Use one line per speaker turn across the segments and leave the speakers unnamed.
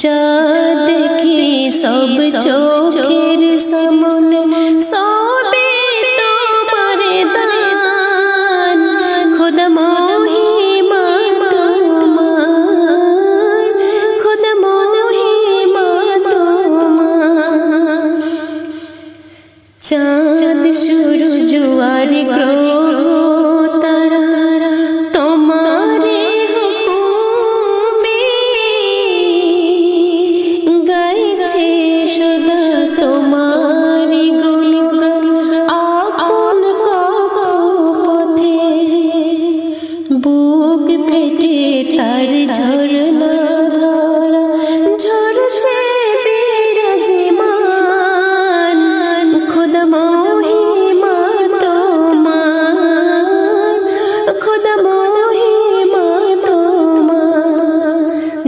যা দেখি সব চোখের সামনে সবে তোমার দান। খোদা মহিমা তোমার খোদা মহিমা তোমার। চাঁদ শুরু জুয়ার গ্রহ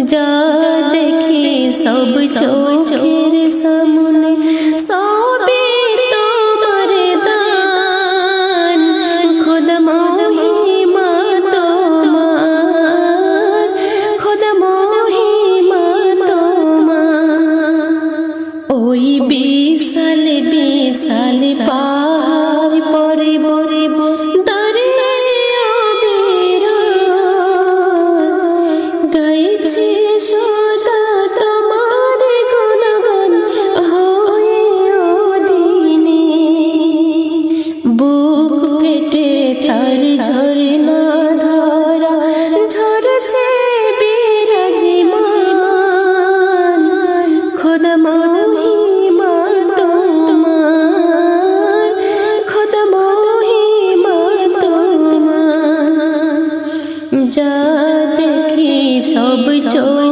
যা দেখি সব চোখের যা দেখি সব চোখ